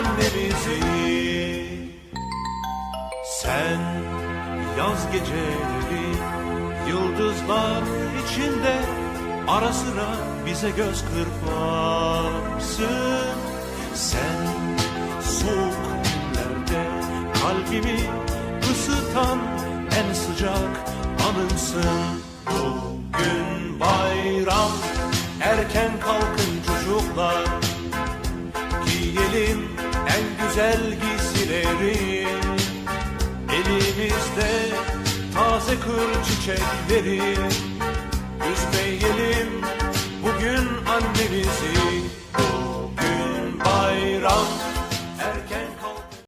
annemizi Sen yaz geceleri yıldızlar içinde Ara sıra bize göz kırparsın. Sen soğuk günlerde kalbimi ısıtan en sıcak anımsın. Bugün bayram erken kalkın çocuklar güzel giysilerim. Elimizde taze kır çiçekleri. Üzmeyelim bugün annemizi.